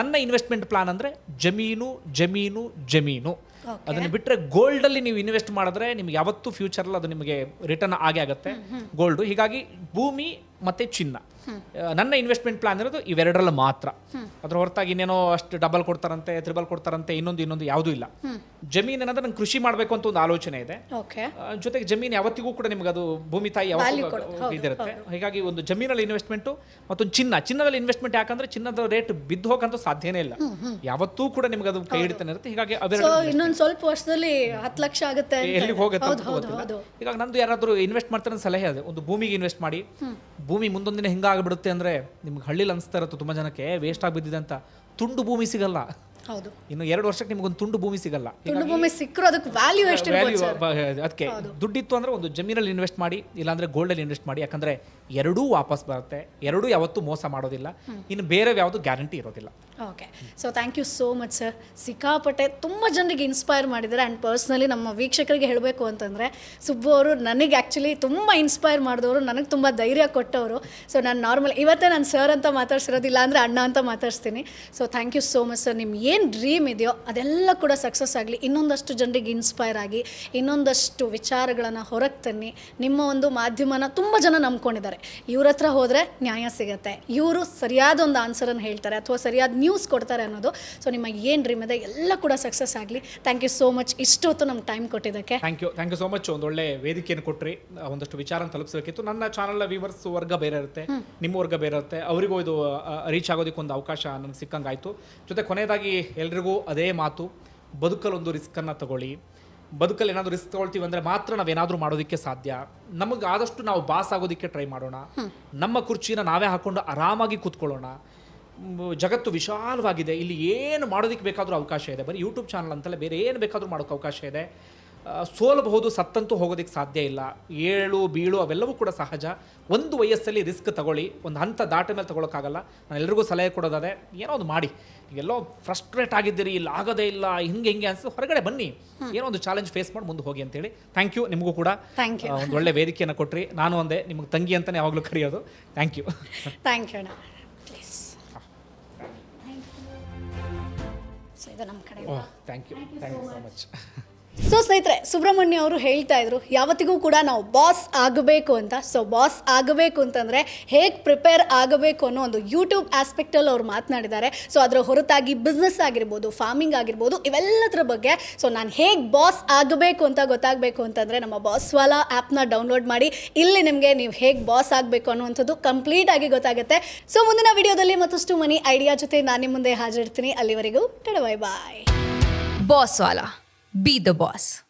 ನನ್ನ ಇನ್ವೆಸ್ಟ್ಮೆಂಟ್ ಪ್ಲಾನ್ ಅಂದರೆ ಜಮೀನು ಜಮೀನು ಜಮೀನು. ಅದನ್ನು ಬಿಟ್ಟರೆ ಗೋಲ್ಡಲ್ಲಿ ನೀವು ಇನ್ವೆಸ್ಟ್ ಮಾಡಿದ್ರೆ ನಿಮ್ಗೆ ಯಾವತ್ತೂ ಫ್ಯೂಚರಲ್ಲಿ ಅದು ನಿಮಗೆ ರಿಟರ್ನ್ ಆಗೇ ಆಗುತ್ತೆ. ಗೋಲ್ಡು ಹೀಗಾಗಿ ಭೂಮಿ ಮತ್ತು ಚಿನ್ನ. ನನ್ನ ಇನ್ವೆಸ್ಟ್ಮೆಂಟ್ ಪ್ಲಾನ್ ಇರೋದು ಇವೆರಡರಲ್ಲಿ ಮಾತ್ರ. ಅದ್ರ ಹೊರತಾಗಿ ಇನ್ನೇನೋ ಅಷ್ಟು ಡಬಲ್ ಕೊಡ್ತಾರಂತೆ ತ್ರಿಬಲ್ ಕೊಡ್ತಾರಂತೆ ಇನ್ನೊಂದು ಇನ್ನೊಂದು ಯಾವುದೂ ಇಲ್ಲ. ಜಮೀನ್ ಏನಂದ್ರೆ ನಂಗೆ ಕೃಷಿ ಮಾಡಬೇಕು ಅಂತ ಒಂದು ಆಲೋಚನೆ ಇದೆ. ಜೊತೆಗೆ ಜಮೀನು ಯಾವತ್ತಿಗೂ ಕೂಡ ನಿಮ್ಗೆ ಅದು ಭೂಮಿ ತಾಯಿ ಯಾವತ್ತೂ ಇದಿರುತ್ತೆ. ಹೀಗಾಗಿ ಒಂದು ಜಮೀನಲ್ಲಿ ಇನ್ವೆಸ್ಟ್ಮೆಂಟು ಮತ್ತೊಂದು ಚಿನ್ನ. ಚಿನ್ನದಲ್ಲಿ ಇನ್ವೆಸ್ಟ್ಮೆಂಟ್ ಯಾಕಂದ್ರೆ ಚಿನ್ನದ ರೇಟ್ ಬಿದ್ದು ಹೋಗಂತ ಸಾಧ್ಯನೇ ಇಲ್ಲ. ಯಾವತ್ತೂ ಕೂಡ ನಿಮ್ಗೆ ಅದು ಕೈ ಹಿಡಿತಾನೆ ಇರುತ್ತೆ. ಹೀಗಾಗಿ ಇನ್ನೊಂದು ಸ್ವಲ್ಪ ವರ್ಷದಲ್ಲಿ ಹತ್ತು ಲಕ್ಷ ಆಗುತ್ತೆ ಎಲ್ಲಿಗೆ ಹೋಗುತ್ತೆ ಹೀಗಾಗಿ ನಂದು ಯಾರಾದರೂ ಇನ್ವೆಸ್ಟ್ ಮಾಡ್ತಾರೆ ಸಲಹೆ ಅದೇ. ಒಂದು ಭೂಮಿಗೆ ಇನ್ವೆಸ್ಟ್ ಮಾಡಿ. ಭೂಮಿ ಮುಂದೊಂದಿನ ಹಿಂಗಾಗ್ಬಿಡುತ್ತೆ ಅಂದ್ರೆ ನಿಮ್ಗೆ ಹಳ್ಳಿಲಿ ಅನಿಸ್ತಾ ಇರುತ್ತೆ ತುಂಬಾ ಜನಕ್ಕೆ ವೇಸ್ಟ್ ಆಗಿ ಬಿದ್ದಿದೆ ಅಂತ. ತುಂಡು ಭೂಮಿ ಸಿಗಲ್ಲ. ಹೌದು. ಇನ್ನು ಎರಡು ವರ್ಷಕ್ಕೆ ನಿಮ್ಗೊಂದು ತುಂಡು ಭೂಮಿ ಸಿಗಲ್ಲ. ತುಂಡು ಭೂಮಿ ಸಿಕ್ಕರು ಅದಕ್ಕೆ ವ್ಯಾಲ್ಯೂ ಎಷ್ಟು ಅದಕ್ಕೆ ದುಡ್ಡಿತ್ತು ಅಂದ್ರೆ ಒಂದು ಜಮೀನಲ್ಲಿ ಇನ್ವೆಸ್ಟ್ ಮಾಡಿ ಇಲ್ಲಾಂದ್ರೆ ಗೋಲ್ಡಲ್ಲಿ ಇನ್ವೆಸ್ಟ್ ಮಾಡಿ. ಯಾಕಂದ್ರೆ ಎರಡೂ ವಾಪಸ್ ಬರುತ್ತೆ. ಎರಡೂ ಯಾವತ್ತೂ ಮೋಸ ಮಾಡೋದಿಲ್ಲ. ಇನ್ನು ಬೇರೆ ಯಾವುದು ಗ್ಯಾರಂಟಿ ಇರೋದಿಲ್ಲ. Okay. So thank you so much sir ಸಿಕ್ಕಾಪಟ್ಟೆ ತುಂಬ ಜನರಿಗೆ ಇನ್ಸ್ಪೈರ್ ಮಾಡಿದ್ದಾರೆ. ಆ್ಯಂಡ್ ಪರ್ಸ್ನಲಿ ನಮ್ಮ ವೀಕ್ಷಕರಿಗೆ ಹೇಳಬೇಕು ಅಂತಂದರೆ ಸುಬ್ಬು ಅವರು ನನಗೆ ಆ್ಯಕ್ಚುಲಿ ತುಂಬ ಇನ್ಸ್ಪೈರ್ ಮಾಡಿದವರು. ನನಗೆ ತುಂಬ ಧೈರ್ಯ ಕೊಟ್ಟವರು. ಸೊ ನಾನು ನಾರ್ಮಲ್ ಇವತ್ತೇ ನಾನು ಸರ್ ಅಂತ ಮಾತಾಡ್ಸಿರೋದಿಲ್ಲ ಅಂದರೆ ಅಣ್ಣ ಅಂತ ಮಾತಾಡ್ಸ್ತೀನಿ. So thank you so much sir ನಿಮ್ಮ ಏನು ಡ್ರೀಮ್ ಇದೆಯೋ ಅದೆಲ್ಲ ಕೂಡ ಸಕ್ಸಸ್ ಆಗಲಿ. ಇನ್ನೊಂದಷ್ಟು ಜನರಿಗೆ ಇನ್ಸ್ಪೈರ್ ಆಗಿ ಇನ್ನೊಂದಷ್ಟು ವಿಚಾರಗಳನ್ನು ಹೊರಗೆ ತನ್ನಿ. ನಿಮ್ಮ ಒಂದು ಮಾಧ್ಯಮನ ತುಂಬ ಜನ ನಂಬ್ಕೊಂಡಿದ್ದಾರೆ. ಇವ್ರ ಹತ್ರ ಹೋದರೆ ನ್ಯಾಯ ಸಿಗುತ್ತೆ. ಇವರು ಸರಿಯಾದ ಒಂದು ಆನ್ಸರನ್ನು ಹೇಳ್ತಾರೆ ಅಥವಾ ಸರಿಯಾದ ನ್ಯೂಸ್ ಕೊಡ್ತಾರೆ ಅನ್ನೋದು. ಸೊ ನಿಮ್ಮ ಏನು ಡ್ರೀಮ್ ಇದೆ? ಎಲ್ಲ ಕೂಡ ಸಕ್ಸಸ್ ಆಗಲಿ. ಥ್ಯಾಂಕ್ ಯು ಸೋ ಮಚ್ ಇಷ್ಟೊತ್ತು ನಮ್ಗೆ ಟೈಮ್ ಕೊಟ್ಟಿದ್ದಕ್ಕೆ. Thank you thank you so much ಒಂದು ಒಳ್ಳೆ ವೇದಿಕೆಯನ್ನು ಕೊಟ್ಟರಿ ಒಂದಷ್ಟು ವಿಚಾರ ತಲುಪಿಸಬೇಕಿತ್ತು ನನ್ನ ಚಾನಲ್ನ ವ್ಯೂವರ್ಸ್ ವರ್ಗ ಬೇರೆ ಇರುತ್ತೆ. ನಿಮ್ಮ ವರ್ಗ ಬೇರೆ ಇರುತ್ತೆ. ಅವರಿಗೂ ಇದು ರೀಚ್ ಆಗೋದಕ್ಕೆ ಒಂದು ಅವಕಾಶ ನನಗೆ ಸಿಕ್ಕಂಗಾಯಿತು. ಜೊತೆ ಕೊನೆಯದಾಗಿ ಎಲ್ರಿಗೂ ಅದೇ ಮಾತು. ಬದುಕಲ್ಲೊಂದು ರಿಸ್ಕನ್ನು ತಗೊಳ್ಳಿ. ಬದುಕಲ್ಲಿ ಏನಾದರೂ ರಿಸ್ಕ್ ತಗೊಳ್ತೀವಿ ಅಂದರೆ ಮಾತ್ರ ನಾವೇನಾದರೂ ಮಾಡೋದಕ್ಕೆ ಸಾಧ್ಯ. ನಮಗೆ ಆದಷ್ಟು ನಾವು ಬಾಸ್ ಆಗೋದಕ್ಕೆ ಟ್ರೈ ಮಾಡೋಣ. ನಮ್ಮ ಕುರ್ಚಿನ ನಾವೇ ಹಾಕೊಂಡು ಆರಾಮಾಗಿ ಕೂತ್ಕೊಳ್ಳೋಣ. ಜಗತ್ತು ವಿಶಾಲವಾಗಿದೆ. ಇಲ್ಲಿ ಏನು ಮಾಡೋದಕ್ಕೆ ಬೇಕಾದರೂ ಅವಕಾಶ ಇದೆ. ಬರೀ ಯೂಟ್ಯೂಬ್ ಚಾನಲ್ ಅಂತಲ್ಲ ಬೇರೆ ಏನು ಬೇಕಾದರೂ ಮಾಡೋಕ್ಕೆ ಅವಕಾಶ ಇದೆ. ಸೋಲಬಹುದು ಸತ್ತಂತೂ ಹೋಗೋದಕ್ಕೆ ಸಾಧ್ಯ ಇಲ್ಲ. ಏಳು ಬೀಳು ಅವೆಲ್ಲವೂ ಕೂಡ ಸಹಜ. ಒಂದು ವಯಸ್ಸಲ್ಲಿ ರಿಸ್ಕ್ ತಗೊಳ್ಳಿ. ಒಂದು ಹಂತ ದಾಟ ಮೇಲೆ ತಗೊಳಕ್ಕಾಗಲ್ಲ. ನಾನು ಎಲ್ರಿಗೂ ಸಲಹೆ ಕೊಡೋದಾದೆ ಏನೋ ಒಂದು ಮಾಡಿ. ಎಲ್ಲೋ ಫ್ರಸ್ಟ್ರೇಟ್ ಆಗಿದ್ದೀರಿ ಇಲ್ಲ ಆಗೋದೇ ಇಲ್ಲ ಹಿಂಗೆ ಹಿಂಗೆ ಅನ್ಸುತ್ತೆ ಹೊರಗಡೆ ಬನ್ನಿ. ಏನೋ ಒಂದು ಚಾಲೆಂಜ್ ಫೇಸ್ ಮಾಡಿ ಮುಂದೆ ಹೋಗಿ ಅಂತೇಳಿ. ಥ್ಯಾಂಕ್ ಯು ನಿಮಗೂ ಕೂಡ. ಥ್ಯಾಂಕ್ ಯು ಒಂದು ಒಳ್ಳೆ ವೇದಿಕೆಯನ್ನು ಕೊಟ್ಟರಿ ನಾನು ಒಂದೇ ನಿಮಗೆ ತಂಗಿ ಅಂತಲೇ ಯಾವಾಗಲೂ ಕರೆಯೋದು. Thank you thank you so ಇದು ನಮ್ಮ ಕಡೆ. Thank you thank you so much so ಸ್ನೇಹಿತರೆ, ಸುಬ್ರಹ್ಮಣ್ಯ ಅವರು ಹೇಳ್ತಾ ಇದ್ರು, ಯಾವತ್ತಿಗೂ ಕೂಡ ನಾವು ಬಾಸ್ ಆಗಬೇಕು ಅಂತ. ಸೊ ಬಾಸ್ ಆಗಬೇಕು ಅಂತಂದರೆ ಹೇಗೆ ಪ್ರಿಪೇರ್ ಆಗಬೇಕು ಅನ್ನೋ ಒಂದು ಯೂಟ್ಯೂಬ್ ಆಸ್ಪೆಕ್ಟಲ್ಲಿ ಅವ್ರು ಮಾತನಾಡಿದ್ದಾರೆ. ಸೊ ಅದರ ಹೊರತಾಗಿ ಬಿಸ್ನೆಸ್ ಆಗಿರ್ಬೋದು ಫಾರ್ಮಿಂಗ್ ಆಗಿರ್ಬೋದು, ಇವೆಲ್ಲದರ ಬಗ್ಗೆ ಸೊ ನಾನು ಹೇಗೆ ಬಾಸ್ ಆಗಬೇಕು ಅಂತ ಗೊತ್ತಾಗಬೇಕು ಅಂತಂದರೆ ನಮ್ಮ ಬಾಸ್ವಾಲಾ ಆ್ಯಪ್ನ ಡೌನ್ಲೋಡ್ ಮಾಡಿ, ಇಲ್ಲಿ ನಿಮಗೆ ನೀವು ಹೇಗೆ ಬಾಸ್ ಆಗಬೇಕು ಅನ್ನುವಂಥದ್ದು ಕಂಪ್ಲೀಟ್ ಆಗಿ ಗೊತ್ತಾಗುತ್ತೆ. ಸೊ ಮುಂದಿನ ವಿಡಿಯೋದಲ್ಲಿ ಮತ್ತಷ್ಟು ಮನಿ ಐಡಿಯಾ ಜೊತೆ ನಾನು ನಿಮ್ಮ ಮುಂದೆ ಹಾಜರಿರ್ತೀನಿ. ಅಲ್ಲಿವರೆಗೂ ಟಡ ಬೈ ಬಾಯ್. ಬಾಸ್ವಾಲಾ. Be the boss.